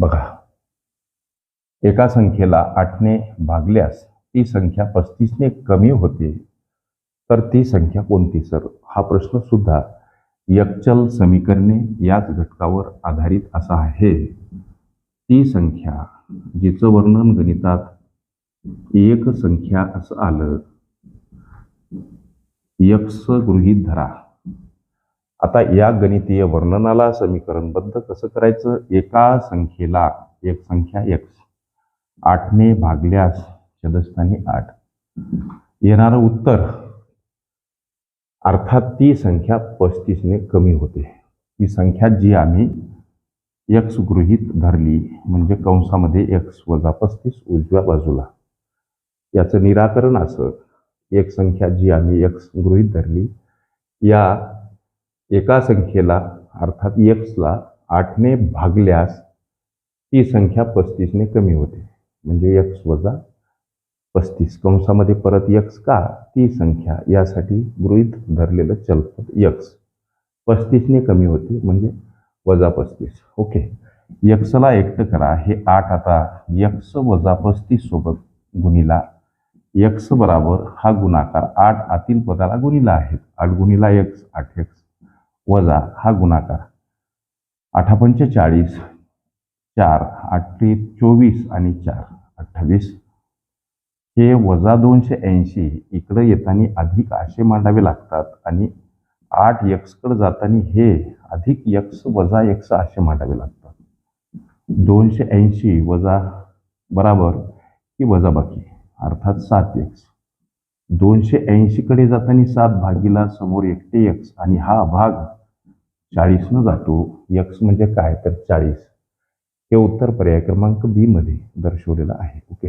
बघा. एका संख्येला आठने भागल्यास ती संख्या पस्तीसने कमी होते. तर ती संख्या कोणती सर? हा प्रश्न सुद्धा यकचल समीकरणे याच घटकावर आधारित असा आहे. ती संख्या जिचं वर्णन गणितात एक संख्या असं आलं यक्स गृहीत धरा. आता या गणितीय वर्णनाला समीकरणबद्ध कसं करायचं? एका संख्येला एक संख्या एक्स आठने भागल्यास छदस्थानी आठ. येणारं उत्तर अर्थात ती संख्या पस्तीसने कमी होते. ती संख्या जी आम्ही एक्स गृहीत धरली म्हणजे कंसामध्ये एक्स वजा पस्तीस उजव्या बाजूला. याचं निराकरण असं. एक संख्या जी आम्ही एक्स गृहीत धरली या एका संख्येला अर्थात एक्सला आठने भागल्यास ती संख्या पस्तीसने कमी होते. म्हणजे एक्स वजा पस्तीस. कंसामध्ये परत यक्स का? ती संख्या. यासाठी गृहीत धरलेलं चलपद यक्स पस्तीसने कमी होते म्हणजे वजा पस्तीस. ओके. यक्सला एकटं करा. हे आठ आता यक्स वजा पस्तीस सोबत गुणिला यक्स बराबर हा गुणाकार आठ आतील पदाला गुणिला आहेत. आठ गुणिला एक्स आठ एक्स वजा हा गुणाकार. आठा चाळीस चार आठे चोवीस आणि चार अठ्ठावीस. हे वजा दोनशे ऐंशी इकडं येताना अधिक असे मांडावे लागतात आणि आठ यक्सकडे जाताना हे अधिक यक्स वजा यक्स असे मांडावे लागतात. दोनशे ऐंशी वजा बराबर की वजा बाकी अर्थात सात यक्स दोनशे ऐंशीकडे जाताना सात भागीला समोर एकटे यक्स आणि हा भाग चाळीसनं जातो. यक्स म्हणजे काय? तर चाळीस. हे उत्तर पर्याय क्रमांक बी मध्ये दर्शवलेलं आहे. ओके